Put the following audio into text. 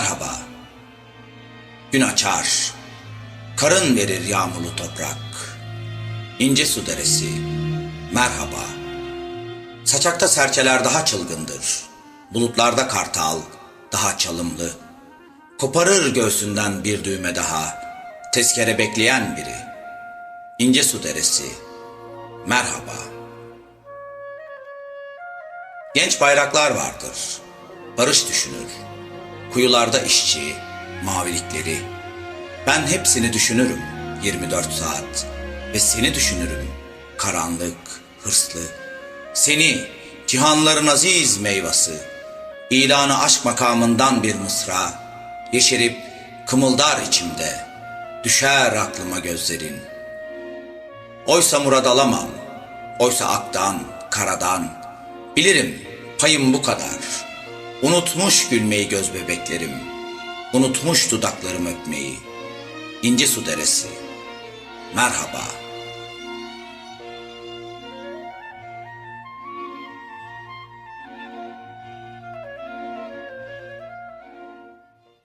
merhaba. Gün açar, karın verir yağmurlu toprak. İnce su deresi, merhaba. Saçakta serçeler daha çılgındır. Bulutlarda kartal daha çalımlı. Koparır göğsünden bir düğme daha. Tezkere bekleyen biri. İnce su deresi, merhaba. Genç bayraklar vardır. Barış düşünür. Kuyularda işçi, mavilikleri. Ben hepsini düşünürüm 24 saat. Ve seni düşünürüm. Karanlık, hırslı. Seni, cihanların aziz meyvası. İlanı aşk makamından bir mısra. Yeşerip kımıldar içimde. Düşer aklıma gözlerin. Oysa murad alamam. Oysa aktan, karadan. Bilirim payım bu kadar. Unutmuş gülmeyi göz bebeklerim. Unutmuş dudaklarım öpmeyi. İnce su deresi. Merhaba.